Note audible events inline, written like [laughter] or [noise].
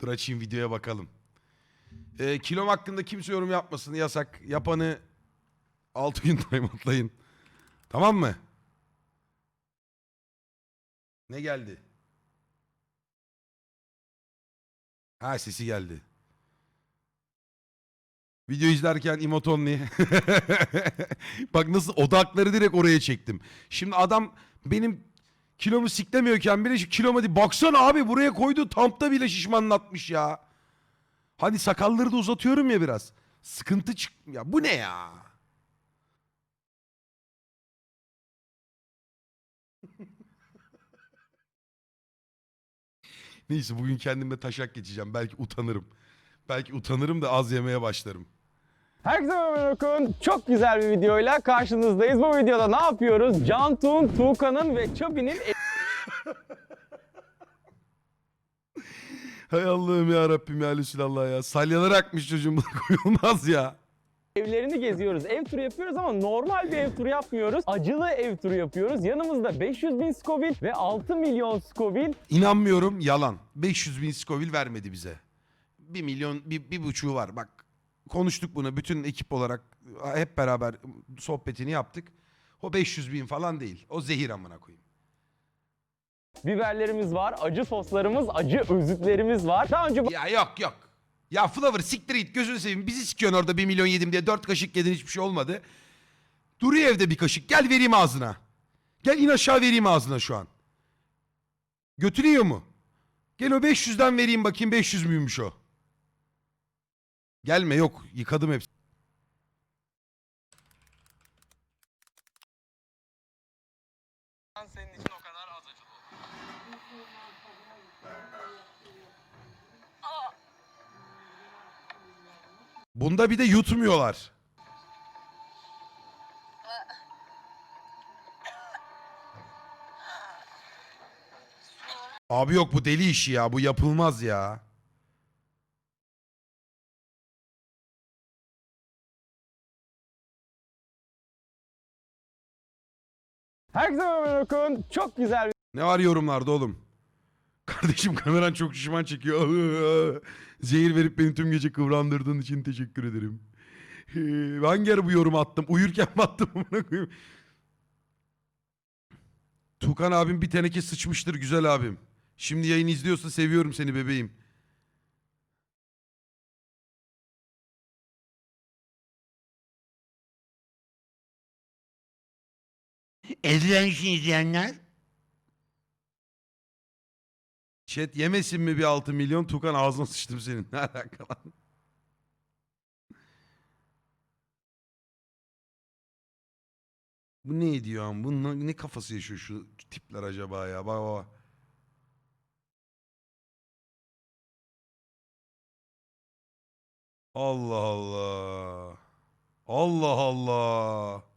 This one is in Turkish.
Dur açayım videoya bakalım. Ee, kilom hakkında kimse yorum yapmasın. Yasak. Yapanı 6 gün [laughs] timeoutlayın. Tamam mı? Ne geldi? Ha sesi geldi. Video izlerken emotonli. [laughs] Bak nasıl odakları direkt oraya çektim. Şimdi adam benim kilomu siklemiyorken bile şu kiloma di baksana abi buraya koydu tampta bile şişmanlatmış ya. Hani sakalları da uzatıyorum ya biraz. Sıkıntı çık... Ya bu ne ya? [laughs] Neyse bugün kendime taşak geçeceğim. Belki utanırım. Belki utanırım da az yemeye başlarım. Herkese merhaba Orkun. Çok güzel bir videoyla karşınızdayız. Bu videoda ne yapıyoruz? Cantuğ'un, Tuğkan'ın ve Chubby'nin [laughs] Hay Allah'ım ya Rabbim ya Resulallah ya. Salyalar akmış çocuğum [laughs] koyulmaz ya. evlerini geziyoruz. Ev turu yapıyoruz ama normal bir ev turu yapmıyoruz. Acılı ev turu yapıyoruz. Yanımızda 500 bin Scoville ve 6 milyon Scoville İnanmıyorum yalan. 500 bin Scoville vermedi bize. 1 milyon, bir, bir buçuğu var. Bak konuştuk bunu bütün ekip olarak hep beraber sohbetini yaptık. O 500 bin falan değil. O zehir amına koyayım. biberlerimiz var, acı soslarımız, acı özütlerimiz var. Daha önce Ya yok yok. Ya Flower siktir git gözünü seveyim. Bizi sikiyorsun orada 1 milyon yedim diye 4 kaşık yedin hiçbir şey olmadı. Duruyor evde bir kaşık. Gel vereyim ağzına. Gel in aşağı vereyim ağzına şu an. Götürüyor mu? Gel o 500'den vereyim bakayım 500 müymüş o. Gelme yok yıkadım hepsini. senin için o kadar az acılı olur. Bunda bir de yutmuyorlar. Abi yok bu deli işi ya. Bu yapılmaz ya. Herkese merhaba Orkun. Çok güzel Ne var yorumlarda oğlum? Kardeşim kameran çok şişman çekiyor. [laughs] Zehir verip beni tüm gece kıvrandırdığın için teşekkür ederim. Ee, Hangi ara bu yorumu attım? Uyurken mi attım? amına? Tukan abim bir teneke sıçmıştır güzel abim. Şimdi yayın izliyorsa seviyorum seni bebeğim. Ezren için izleyenler. Chat yemesin mi bir 6 milyon? Tukan ağzına sıçtım senin. Ne alaka lan? Bu ne diyor ama? Bu ne, kafası yaşıyor şu tipler acaba ya? Bak. bak. Allah Allah. Allah Allah.